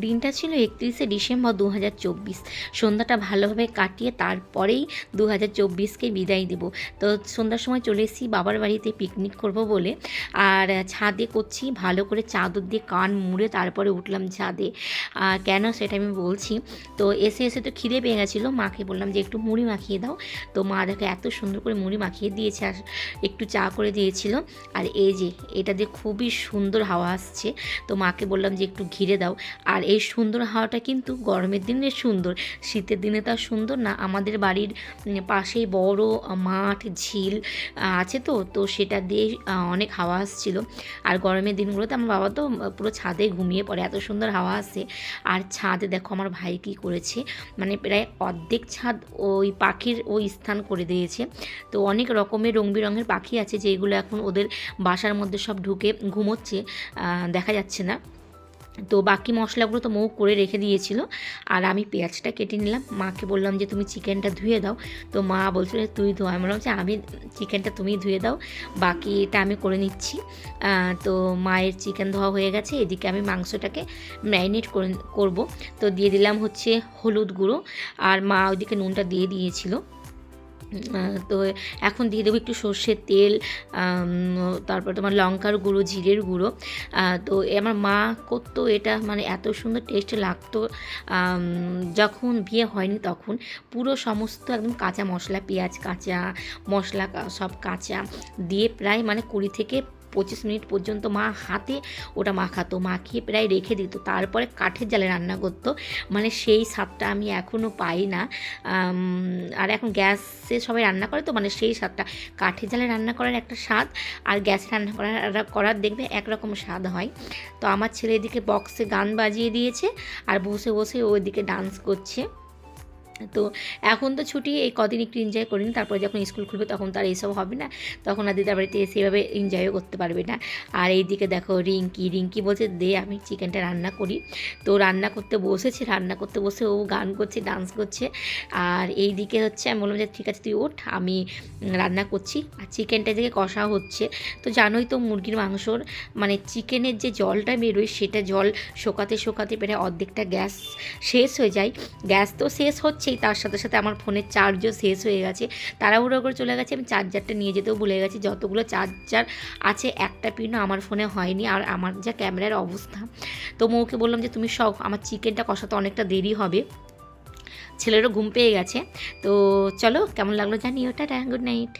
দিনটা ছিল একত্রিশে ডিসেম্বর দু হাজার চব্বিশ। সন্ধ্যাটা ভালোভাবে কাটিয়ে তারপরেই দু হাজার বিদায় দেবো। তো সন্ধ্যার সময় চলে এসেছি, বাবার বাড়িতে পিকনিক করব বলে। আর ছাদে করছি, ভালো করে চাদর দিয়ে কান মুড়ে তারপরে উঠলাম ছাদে। কেন সেটা আমি বলছি, তো এসে এসে তো খিদে পেয়ে গেছিল, মাকে বললাম যে একটু মুড়ি মাখিয়ে দাও। তো মা দেখো এত সুন্দর করে মুড়ি মাখিয়ে দিয়েছে, আর একটু চা করে দিয়েছিল। আর এই যে, এটা দিয়ে খুবই সুন্দর হাওয়া আসছে। তো মাকে বললাম যে একটু ঘিরে দাও। আর এই সুন্দর হাওয়াটা কিন্তু গরমের দিনে সুন্দর। শীতের দিনে তো আর সুন্দর না। আমাদের বাড়ির পাশেই বড় মাঠ, ঝিল আছে তো। তো সেটা দিয়ে অনেক হাওয়া আসছিল। আর গরমের দিনগুলোতে আমার বাবা তো পুরো ছাদে ঘুমিয়ে পড়ে। এত সুন্দর হাওয়া আসে। আর ছাদে, দেখো আমার ভাই কী করেছে। মানে প্রায় অর্ধেক ছাদ ওই পাখির ওই স্থান করে দিয়েছে। তো অনেক রকমের রং বেরঙের পাখি আছে যেগুলো এখন ওদের বাসার মধ্যে সব ঢুকে ঘুমোচ্ছে। দেখা যাচ্ছে না। তো বাকি মশলাগুলো তো মৌ করে রেখে দিয়েছিল। আর আমি পেঁয়াজটা কেটে নিলাম। মাকে বললাম যে, তুমি চিকেনটা ধুয়ে দাও। তো মা বলছিল, তুই ধো। আমি বললাম যে, আমি চিকেনটা তুমি ধুয়ে দাও। বাকিটা আমি করে নিচ্ছি। তো মায়ের চিকেন ধোয়া হয়ে গেছে। এদিকে আমি মাংসটাকে ম্যারিনেট করে করব। তো দিয়ে দিলাম হচ্ছে হলুদ গুঁড়ো। আর মা ওইদিকে নুনটা দিয়ে দিয়েছিল। তো এখন দিয়ে দেবো একটু সর্ষের তেল তারপর তোমার লঙ্কার গুঁড়ো, জিরের গুঁড়ো। তো আমার মা করতো এটা মানে এত সুন্দর টেস্ট লাগতো। যখন বিয়ে হয়নি তখন পুরো সমস্ত একদম কাঁচা মশলা, পেঁয়াজ, কাঁচা মশলা, সব কাঁচা দিয়ে প্রায় মানে কুড়ি থেকে পঁচিশ মিনিট পর্যন্ত মা হাতে ওটা মাখাতো, মাখিয়ে প্রায় রেখে দিত। তারপরে কাঠের জালে রান্না করতো। মানে সেই স্বাদটা আমি এখনও পাই না। আর এখন গ্যাসে সবাই রান্না করে তো মানে সেই স্বাদটা। কাঠের জালে রান্না করার একটা স্বাদ, আর গ্যাসে রান্না করার করার দেখবে একরকম স্বাদ হয়। তো আমার ছেলে এদিকে বক্সে গান বাজিয়ে দিয়েছে, আর বসে বসে ওইদিকে ডান্স করছে। তো এখন তো ছুটি, এই কদিন একটু এনজয় করিনি তারপরে যখন স্কুল খুলবে তখন তার এইসব হবে না। তখন আর দিদার বাড়িতে এসে এভাবে এনজয়ও করতে পারবে না। আর এইদিকে দেখো রিঙ্কি রিঙ্কি বলছে, দে, আমি চিকেনটা রান্না করি। তো রান্না করতে বসেছে, রান্না করতে বসে ও গান করছে ডান্স করছে। আর এই দিকে হচ্ছে আমি বললাম যে, ঠিক আছে, তুই ওঠ, আমি রান্না করছি। আর চিকেনটা দিকে কষা হচ্ছে। তো জানোই তো মুরগির মাংসর মানে চিকেনের যে জলটা বেরোয়, সেটা জল শোকাতে শোকাতে প্রায় অর্ধেকটা গ্যাস শেষ হয়ে যায়। গ্যাস তো শেষ হচ্ছেই তার সাথে সাথে আমার ফোনের চার্জও শেষ হয়ে গেছে। তাড়াহুড়ো করে চলে গেছে, আমি চার্জারটা নিয়ে যেতেও ভুলে গেছি। যতগুলো চার্জার আছে, একটা পিনও আমার ফোনে হয়নি, আর আমার যা ক্যামেরার অবস্থা। তো মৌকে বললাম যে, তুমি সব আমার চিকেনটা কষাতে অনেকটা দেরি হবে। ছেলেরও ঘুম পেয়ে গেছে। তো চলো, কেমন লাগল জানি ওটা গুড নাইট